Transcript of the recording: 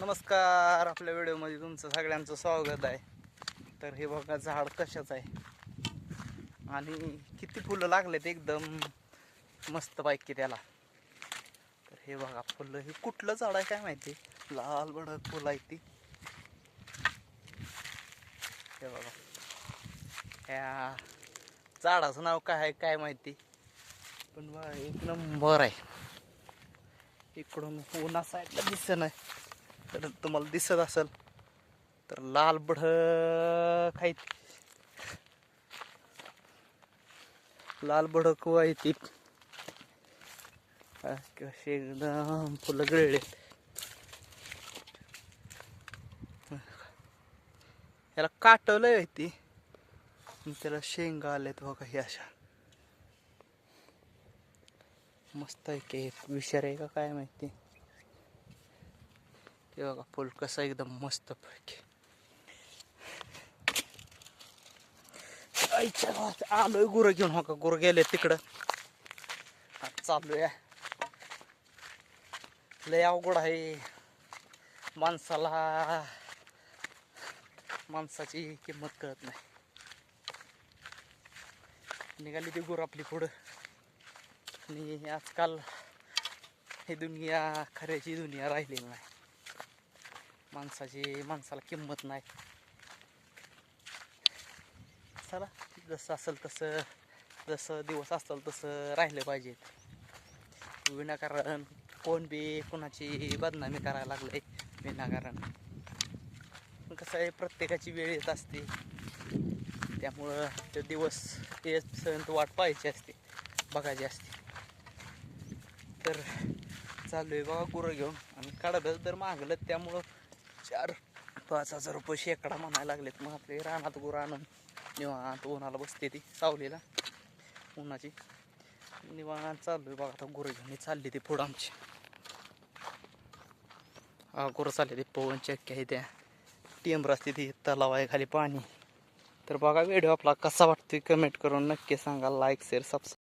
नमस्कार आपल्या व्हिडिओमध्ये तुमचं सगळ्यांचं स्वागत आहे. तर हे बघा झाड कशाचं आहे. आणि किती फुलं लागलेत एकदम मस्त पैकी त्याला. तर हे बघा फुलं हे कुठलं झाड आहे काय माहिती? लाल भडक फुलं आहे ती. हे बघा. ह्या झाडाचं नाव काय आहे काय माहिती? पण बघा एक नंबर आहे. इकडून उन्हा साईडला दिसत नाही. तर तुम्हाला दिसत असेल तर लाल बढ खाय लाल बडक आहे कसे एकदम फुलं गळले याला काटवलंय ती. त्याला शेंगा आलेत बघा हे अशा. मस्त आहे की विषार आहे का काय माहिती. हे बघा फुल कसा एकदम मस्त पैकी आईच्या आलोय गुरं घेऊन हो का? गुरं गेले तिकडं. चालू या लय अवघड आहे. माणसाला माणसाची किंमत कळत नाही. निघाली ती गुरं आपली पुढं. आणि आजकाल ही दुनिया खऱ्याची दुनिया राहिलेली नाही. माणसाची माणसाला किंमत नाही. चला जसं असेल तसं जसं दिवस असेल तसं राहिलं पाहिजे. विनाकारण कोण बी कोणाची बदनामी करायला लागले विनाकारण. पण कसं आहे प्रत्येकाची वेळ येत असते. त्यामुळं ते दिवस ते वाट पाहायची असते बघायची असते. तर चालू आहे बघा गुरं घेऊन. आणि काढायचं तर मागलं त्यामुळं चार. पाच हजार रुपये शेकडा म्हणायला लागलेत. मग आपले रानात गुरं आणून निवांत उन्हाला बसते ती सावलीला. उन्हाची. निवांत चाललो आहे बघा आता गुरं घेऊन. चालली ती पुढं आमची. हा गुरं चालली ती पवन चक्की आहे त्या टेंबर असते ती तलाव आहे खाली पाणी. तर बघा व्हिडिओ आपला कसा वाटतोय? कमेंट करून नक्की सांगा. Like share subscribe